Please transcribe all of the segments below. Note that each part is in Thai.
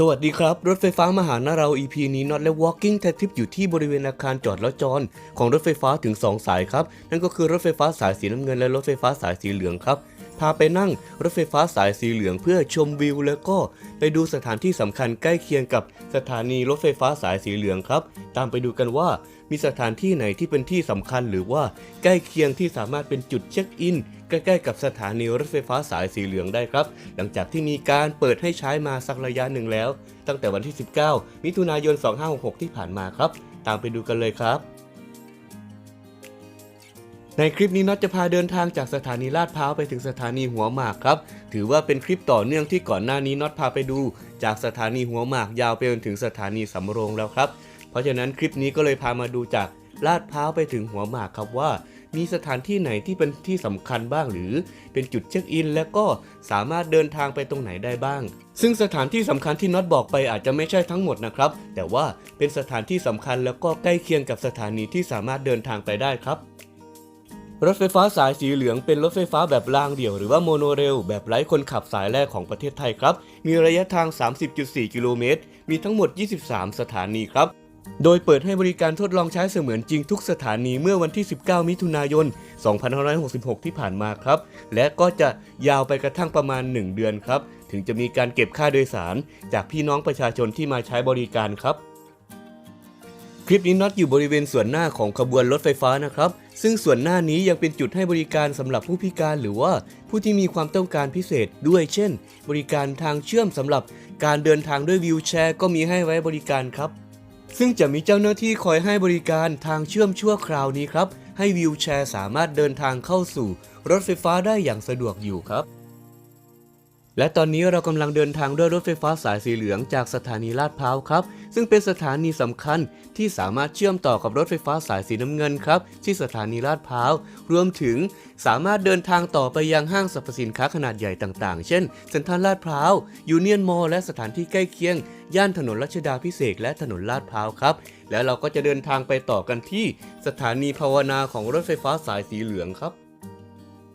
สวัสดีครับ รถไฟฟ้ามาหาหน้าเรา EP นี้น็อตและ Walking แททิปอยู่ที่บริเวณอาคารจอดแล้วจร ของรถไฟฟ้าถึง 2 สายครับ นั่นก็คือรถไฟฟ้าสายสีน้ำเงินและรถไฟฟ้าสายสีเหลืองครับ พาไปนั่งรถไฟฟ้าสายสีเหลืองเพื่อชมวิว แล้วก็ไปดูสถานที่สำคัญใกล้เคียงกับสถานีรถไฟฟ้าสายสีเหลืองครับ ตามไปดูกันว่ามีสถานที่ไหนที่เป็นที่สำคัญหรือว่าใกล้เคียงที่สามารถเป็นจุดเช็คอินใกล้ๆกับสถานีรถไฟฟ้าสายสีเหลืองได้ครับ หลังจากที่มีการเปิดให้ใช้มาสักระยะหนึ่งแล้ว ตั้งแต่วันที่ 19 มิถุนายน 2566 ที่ผ่านมาครับ ตามไปดูกันเลยครับ ในคลิปนี้น็อตจะพาเดินทางจากสถานีลาดพร้าวไปถึงสถานีหัวหมากครับ ถือว่าเป็นคลิปต่อเนื่องที่ก่อนหน้านี้น็อตพาไปดู จากสถานีหัวหมากยาวไปจนถึงสถานีสำโรงแล้วครับ เพราะฉะนั้นคลิปนี้ก็เลยพามาดูจากลาดพร้าวไปถึงหัวหมากครับว่า มีสถานที่ไหนที่เป็นที่สำคัญบ้างหรือเป็นจุดเช็คอิน และก็สามารถเดินทางไปตรงไหนได้บ้าง ซึ่งสถานที่สำคัญที่น็อตบอกไปอาจจะไม่ใช่ทั้งหมดนะครับ แต่ว่าเป็นสถานที่สำคัญแล้วก็ใกล้เคียงกับสถานีที่สามารถเดินทางไปได้ครับ รถไฟฟ้าสายสีเหลืองเป็นรถไฟฟ้าแบบรางเดี่ยวหรือว่าโมโนเรลแบบไร้คนขับสายแรกของประเทศไทยครับ มีระยะทาง 30.4 กิโลเมตร มีทั้งหมด 23 สถานีครับ โดยเปิดให้บริการทดลองใช้เสมือนจริงทุกสถานีเมื่อวันที่ 19 มิถุนายน 2566 ที่ผ่านมาครับ และก็จะยาวไปกระทั่งประมาณ 1 เดือนครับ ถึงจะมีการเก็บค่าโดยสาร จากพี่น้องประชาชนที่มาใช้บริการครับ คลิปนี้น็อตอยู่บริเวณส่วนหน้าของขบวนรถไฟฟ้านะครับ ซึ่งส่วนหน้านี้ยังเป็นจุดให้บริการสำหรับผู้พิการหรือว่าผู้ที่มีความต้องการพิเศษด้วย เช่น บริการทางเชื่อมสำหรับการเดินทางด้วยวีลแชร์ ก็มีให้ไว้บริการครับ ซึ่งจะมีเจ้าหน้าที่คอยให้บริการทางเชื่อมชั่วคราวนี้ครับ ให้วีลแชร์สามารถเดินทางเข้าสู่ รถไฟฟ้าได้อย่างสะดวกอยู่ครับ และตอนนี้เรากำลังเดินทางด้วยรถไฟฟ้าสายสีเหลืองจากสถานีลาดพร้าวครับ ซึ่งเป็นสถานีสำคัญที่สามารถเชื่อมต่อกับรถไฟฟ้าสายสีน้ำเงินครับ ที่สถานีลาดพร้าว รวมถึงสามารถเดินทางต่อไปยังห้างสรรพสินค้าขนาดใหญ่ต่างๆ เช่นเซ็นทรัลลาดพร้าว ยูเนียนมอลล์และสถานที่ใกล้เคียง ย่านถนนรัชดาพิเศษและถนนลาดพร้าวครับ แล้วเราก็จะเดินทางไปต่อกันที่ สถานีภาวนาของรถไฟฟ้าสายสีเหลืองครับ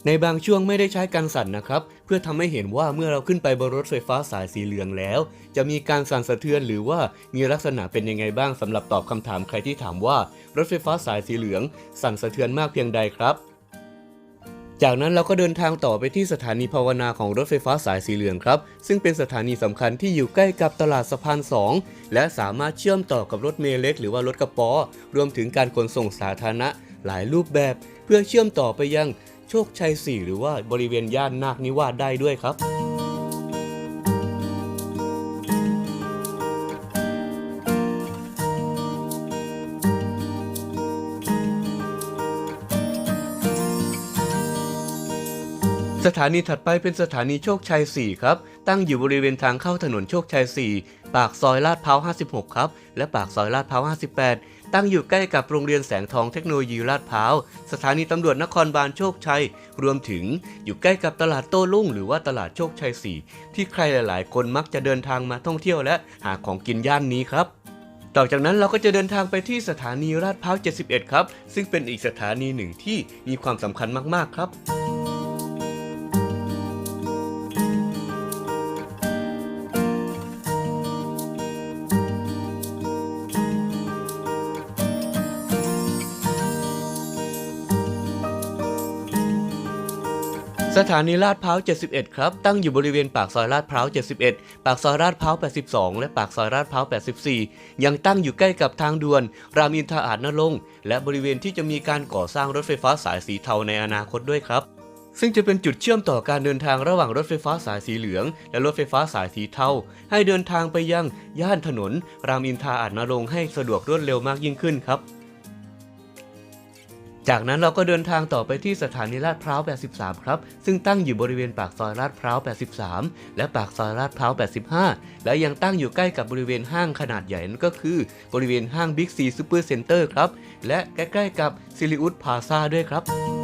ในบางช่วงไม่ได้ใช้กันสั่นนะครับ เพื่อทำให้เห็นว่าเมื่อเราขึ้นไปบนรถไฟฟ้าสายสีเหลืองแล้ว จะมีการสั่นสะเทือนหรือว่ามีลักษณะเป็นยังไงบ้างสำหรับตอบคำถามใครที่ถามว่า รถไฟฟ้าสายสีเหลือง สั่นสะเทือนมากเพียงใดครับ จากนั้นเราก็เดินทางต่อไปที่สถานีภาวนาของรถไฟฟ้าสายสีเหลืองครับ ซึ่งเป็นสถานีสำคัญที่อยู่ใกล้กับตลาดสะพาน 2 และสามารถเชื่อมต่อกับรถเมล์เล็กหรือว่ารถกระป๋อรวมถึงการขนส่งสาธารณะหลายรูปแบบ เพื่อเชื่อมต่อไปยัง โชคชัย 4 หรือว่าบริเวณย่านนาคนิวาสได้ด้วยครับสถานีถัดไปเป็นสถานีโชคชัย 4 ครับ ตั้งอยู่บริเวณทางเข้าถนนโชคชัย 4 ปากซอยลาดพร้าว 56 ครับ และปากซอยลาดพร้าว 58 ตั้งอยู่ใกล้กับโรงเรียนแสงทองเทคโนโลยีลาดพร้าว สถานีตำรวจนครบาลโชคชัย รวมถึงอยู่ใกล้กับตลาดโต้รุ่งหรือว่าตลาดโชคชัย 4 ที่ใครหลายๆ คนมักจะเดินทางมาท่องเที่ยวและหาของกินย่านนี้ครับต่อจากนั้นเราก็จะเดินทางไปที่สถานีลาดพร้าว 71 ครับ ซึ่งเป็นอีกสถานีหนึ่งที่มีความสำคัญมาก ๆ ครับ ถานีลาดพร้าว 71 ครับ ตั้งอยู่บริเวณปากซอยลาดพร้าว 71 ปากซอยลาดพร้าว 82 และปากซอยลาดพร้าว 84 ยังตั้งอยู่ใกล้กับทางด่วน รามอินทราอาจนรงค์และบริเวณที่จะมีการก่อสร้างรถไฟฟ้าสายสีเทาในอนาคตด้วยครับซึ่งจะเป็นจุดเชื่อมต่อการเดินทางระหว่างรถไฟฟ้าสายสีเหลือง และรถไฟฟ้าสายสีเทาให้เดินทางไปยังย่านถนน รามอินทราอาจนรงค์ให้สะดวกรวดเร็วมากยิ่งขึ้นครับ จากนั้นเราก็เดินทางต่อไปที่สถานีลาดพร้าว 83 ครับ ซึ่งตั้งอยู่บริเวณปากซอยลาดพร้าว 83 และปากซอยลาดพร้าว 85 และยังตั้งอยู่ใกล้กับบริเวณห้างขนาดใหญ่นั่นก็คือบริเวณห้างบิ๊กซีซูเปอร์เซ็นเตอร์ครับ และใกล้ๆกับซิลิอุสพาซาด้วยครับ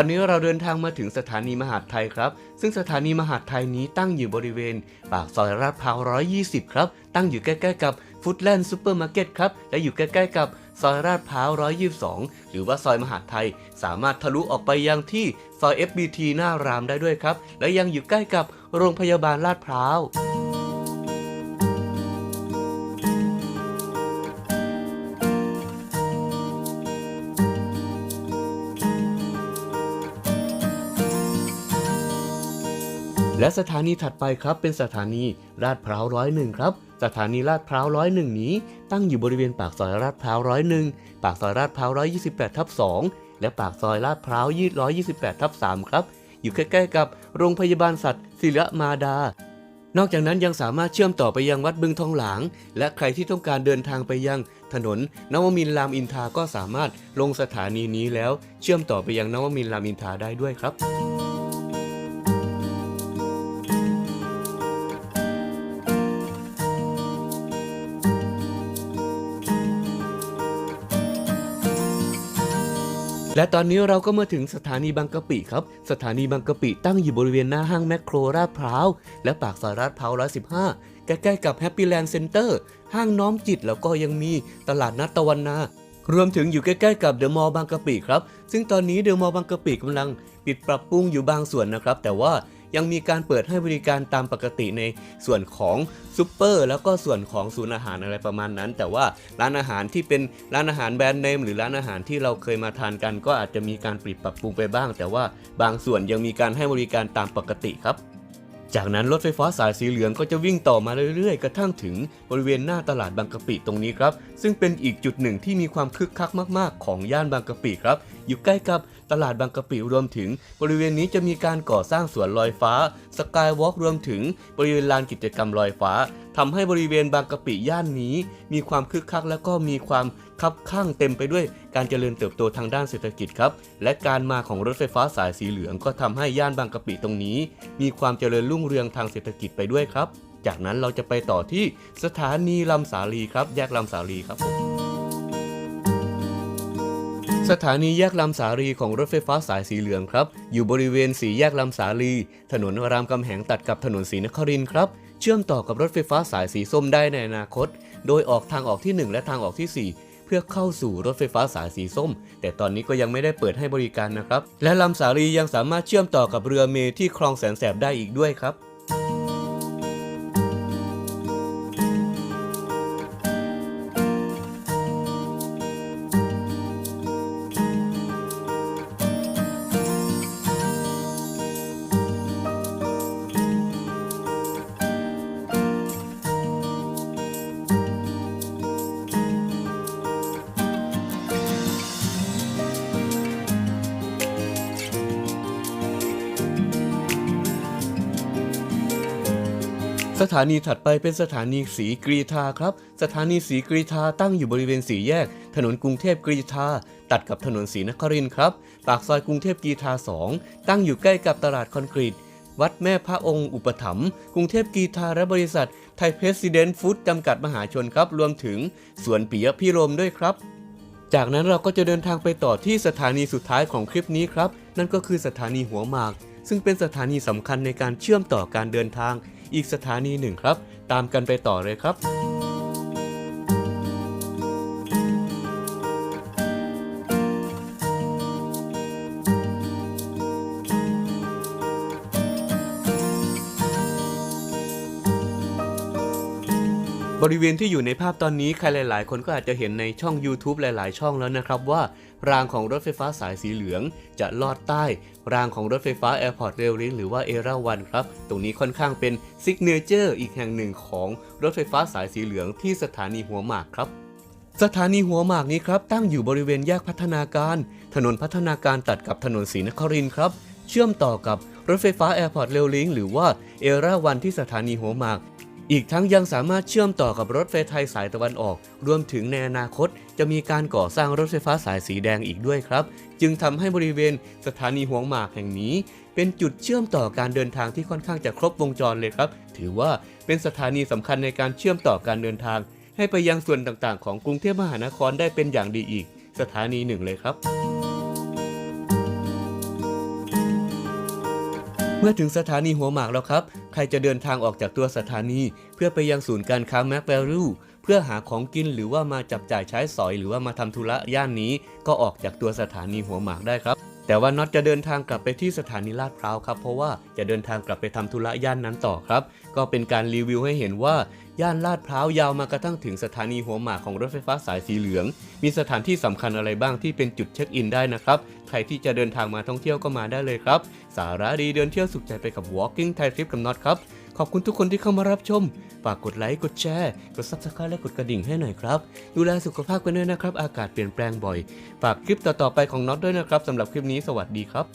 อนนี้เราเดินทางมาถึงสถานีมหาดไทยครับ ซึ่งสถานีมหาดไทยนี้ตั้งอยู่บริเวณ ปากซอยลาดพร้าว 120 ครับ ตั้งอยู่ใกล้ๆกับฟุตแลนด์ซูเปอร์มาร์เก็ตครับ และอยู่ใกล้ๆกับซอยลาดพร้าว 122 หรือว่าซอยมหาดไทย สามารถทะลุออกไปยังที่ซอย FBT หน้ารามได้ด้วยครับ และยังอยู่ใกล้กับโรงพยาบาลลาดพร้าว และสถานีถัดไปครับเป็นสถานีลาดพร้าวร้อยหนึ่งครับ สถานีลาดพร้าวร้อยหนึ่งนี้ ตั้งอยู่บริเวณปากซอยลาดพร้าวร้อยหนึ่งปากซอยลาดพร้าวร้อยยี่สิบแปดทับสองและปากซอยลาดพร้าวยี่ร้อยยี่สิบแปดทับสามครับ อยู่ใกล้ๆกับโรงพยาบาลสัตว์ศิรมาดา นอกจากนั้นยังสามารถเชื่อมต่อไปยังวัดบึงทองหลาง และใครที่ต้องการเดินทางไปยังถนนนวมินทร์รามอินทาก็สามารถลงสถานีนี้แล้ว เชื่อมต่อไปยังนวมินทร์รามอินทาได้ด้วยครับ และตอนนี้เราก็มาถึงสถานีบางกะปิครับ สถานีบางกะปิตั้งอยู่บริเวณหน้าห้างแมคโครลาดพร้าว และปากซอยลาดพร้าว115ใกล้ๆกับแฮปปี้แลนด์เซ็นเตอร์ ห้างน้อมจิตแล้วก็ยังมีตลาดนัดตะวันนารวมถึงอยู่ใกล้ๆกับเดอะมอลล์บางกะปิครับ ซึ่งตอนนี้เดอะมอลล์บางกะปิกำลังปิดปรับปรุงอยู่บางส่วนนะครับ แต่ว่า ยังมีการเปิดให้บริการตามปกติในส่วนของซูเปอร์แล้วก็ส่วนของศูนย์อาหารอะไรประมาณนั้น แต่ว่าร้านอาหารที่เป็นร้านอาหารแบรนด์เนมหรือร้านอาหารที่เราเคยมาทานกัน ก็อาจจะมีการปรับปรับปรุงไปบ้าง แต่ว่าบางส่วนยังมีการให้บริการตามปกติครับ จากนั้นรถไฟฟ้าสายสีเหลืองก็จะวิ่งต่อมาเรื่อยๆ กระทั่งถึงบริเวณหน้าตลาดบางกะปิตรงนี้ครับ ซึ่งเป็นอีกจุดหนึ่งที่มีความคึกคักมากๆ ของย่านบางกะปิครับ อยู่ใกล้กับตลาดบางกะปิรวมถึง บริเวณนี้จะมีการก่อสร้างสวนลอยฟ้า สกายวอล์กรวมถึงบริเวณลานกิจกรรมลอยฟ้า ทำให้บริเวณบางกะปิย่านนี้ มีความคึกคักและก็มีความคับข้างเต็มไปด้วยการเจริญเติบโตทางด้านเศรษฐกิจครับ และการมาของรถไฟฟ้าสายสีเหลืองก็ทำให้ย่านบางกะปิตรงนี้ มีความเจริญรุ่งเรืองทางเศรษฐกิจไปด้วยครับ จากนั้นเราจะไปต่อที่สถานีลำสาลีครับ แยกลำสาลีครับผมสถานีแยกลำสาลีของรถไฟฟ้าสายสีเหลืองครับ อยู่บริเวณสีแยกลำสาลี ถนนรามคำแหงตัดกับถนนศรีนครินทร์ครับ เชื่อมต่อกับรถไฟฟ้าสายสีส้มได้ในอนาคต โดยออกทางออกที่ 1 และทางออกที่4เพื่อเข้าสู่รถไฟฟ้าสายสีส้ม แต่ตอนนี้ก็ยังไม่ได้เปิดให้บริการนะครับ และลำสาลียังสามารถเชื่อมต่อกับเรือเมที่คลองแสนแสบได้อีกด้วยครับ สถานีถัดไปเป็นสถานีสีกรีธาครับ สถานีสีกรีธาตั้งอยู่บริเวณสีแยก ถนนกรุงเทพกรีธาตัดกับถนนศรีนครินครับ ปากซอยกรุงเทพกรีธา 2 ตั้งอยู่ใกล้กับตลาดคอนกรีต วัดแม่พระองค์อุปถัมภ์กรุงเทพกรีธาและบริษัท ไทยเพรสซิเดนต์ฟู้ดจำกัดมหาชนครับ รวมถึงสวนปิยพิรมด้วยครับจากนั้นเราก็จะเดินทางไปต่อที่สถานีสุดท้ายของคลิปนี้ครับ นั่นก็คือสถานีหัวหมาก ซึ่งเป็นสถานีสำคัญในการเชื่อมต่อการเดินทาง อีกสถานีหนึ่งครับ ตามกันไปต่อเลยครับ บริเวณที่อยู่ในภาพตอนนี้ใครหลาย ๆ คนก็อาจจะเห็นในช่อง YouTube หลาย ๆ ช่องแล้วนะครับว่ารางของรถไฟฟ้าสายสีเหลือง จะลอดใต้ รางของรถไฟฟ้า Airport Rail Link หรือว่า ERA One ครับ ตรงนี้ค่อนข้างเป็นซิกเนเจอร์อีกแห่งหนึ่งของรถไฟฟ้าสายสีเหลืองที่สถานีหัวหมากครับ สถานีหัวหมากนี้ครับตั้งอยู่บริเวณแยกพัฒนาการ ถนนพัฒนาการตัดกับถนนศรีนครินทร์ครับ เชื่อมต่อกับรถไฟฟ้า Airport Rail Link หรือว่า ERA One ที่สถานีหัวหมาก อีกทั้งยังสามารถเชื่อมต่อกับรถไฟไทยสายตะวันออก รวมถึงในอนาคต จะมีการก่อสร้างรถไฟฟ้าสายสีแดงอีกด้วยครับ จึงทำให้บริเวณสถานีหัวหมากแห่งนี้ เป็นจุดเชื่อมต่อการเดินทางที่ค่อนข้างจะครบวงจรเลยครับ ถือว่าเป็นสถานีสำคัญในการเชื่อมต่อการเดินทาง ให้ไปยังส่วนต่างๆ ของกรุงเทพมหานครได้เป็นอย่างดีอีก สถานีหนึ่งเลยครับเมื่อถึงสถานีหัวหมากแล้วครับ รจะเดินทางออกจากตัวสถานี เพื่อไปยังศูนย์การค้าแมคแวรูเพื่อหาของกินหรือว่ามาจับจ่ายใช้สอย หรือว่ามาทำธุระย่านนี้ ก็ออกจากตัวสถานีหัวหมากได้ครับ แต่ว่าน็อตจะเดินทางกลับไปที่สถานีลาดพร้าวครับ เพราะว่าจะเดินทางกลับไปทำธุระย่านนั้นต่อครับ ก็เป็นการรีวิวให้เห็นว่า ย่านลาดพร้าวยาวมากระทั่งถึงสถานีหัวหมากของรถไฟฟ้าสายสีเหลือง มีสถานที่สำคัญอะไรบ้างที่เป็นจุดเช็คอินได้นะครับ ใครที่จะเดินทางมาท่องเที่ยวก็มาได้เลยครับ สาระดีเดินเที่ยวสุขใจไปกับ Walking Thai Trip กับน็อตครับ ขอบคุณทุกคนที่เข้ามารับชม ฝากกดไลค์ กดแชร์ กด Subscribe และกดกระดิ่งให้หน่อยครับ ดูแลสุขภาพกันด้วยนะครับ อากาศเปลี่ยนแปลงบ่อย ฝากคลิปต่อๆไปของน็อตด้วยนะครับสำหรับคลิปนี้สวัสดีครับ